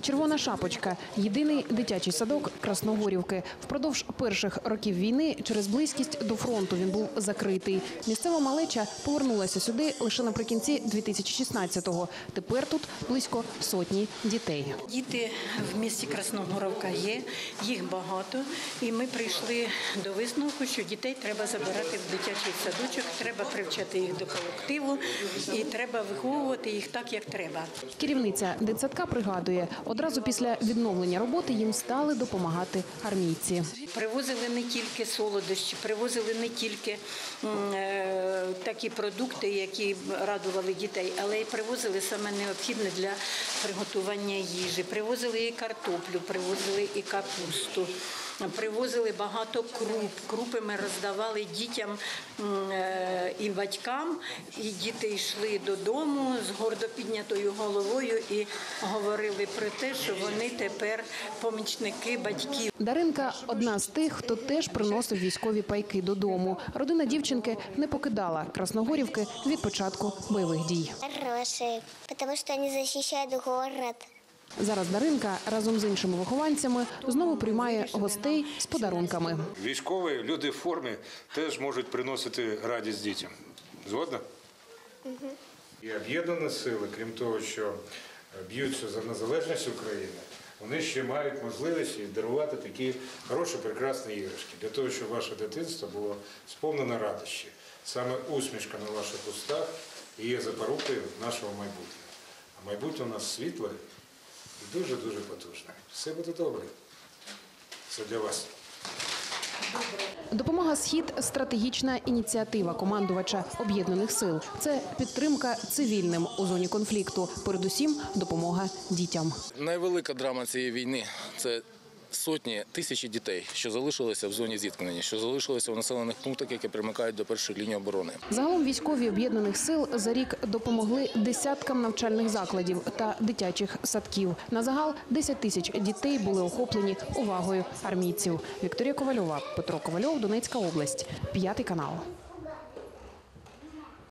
Червона шапочка єдиний дитячий садок Красногорівки. Впродовж перших років війни через близькість до фронту він був закритий. Місцева малеча повернулася сюди лише наприкінці 2016-го. Тепер тут близько сотні дітей. Діти в місті Красногоровка є, їх багато, і ми прийшли до висновку, що дітей треба забирати в дитячий садочок, треба привчати їх до колективу і треба виховувати їх так, як треба. Керівниця дитсадка пригадує, одразу після відновлення роботи їм стали допомагати армійці. Привозили не тільки солодощі, привозили не тільки е, такі продукти, які радували дітей, але й привозили саме необхідне для приготування їжі. Привозили і картоплю, привозили і капусту. Привозили багато круп. Крупи ми роздавали дітям е, і батькам, і діти йшли додому з гордо піднятою головою і говорили про те, що вони тепер помічники батьків. Даринка одна з тих, хто теж приносив військові пайки додому. Родина дівчинки не покидала Красногорівки від початку бойових дій. Хорошие, потому что они защищают город. Зараз Даринка разом з іншими вихованцями знову приймає гостей з подарунками. Військові люди в формі теж можуть приносити радість дітям. Згодна? І об'єднані сили, крім того, що б'ються за незалежність України, вони ще мають можливість дарувати такі хороші, прекрасні іграшки, для того, щоб ваше дитинство було сповнено радощі. Саме усмішка на ваших устах є запорукою нашого майбутнього. А майбутнє у нас світле і дуже-дуже потужне. Все буде добре. Це для вас. Допомога схід стратегічна ініціатива командувача об'єднаних сил. Це підтримка цивільним у зоні конфлікту. Передусім, допомога дітям. Найвелика драма цієї війни це сотні тисячі дітей, що залишилися в зоні зіткнення, що залишилися в населених пунктах, які примикають до перших ліній оборони. Загалом військові об'єднаних сил за рік допомогли десяткам навчальних закладів та дитячих садків. На загал 10 тисяч дітей були охоплені увагою армійців. Вікторія Ковальова, Петро Ковальов, Донецька область, п'ятий канал.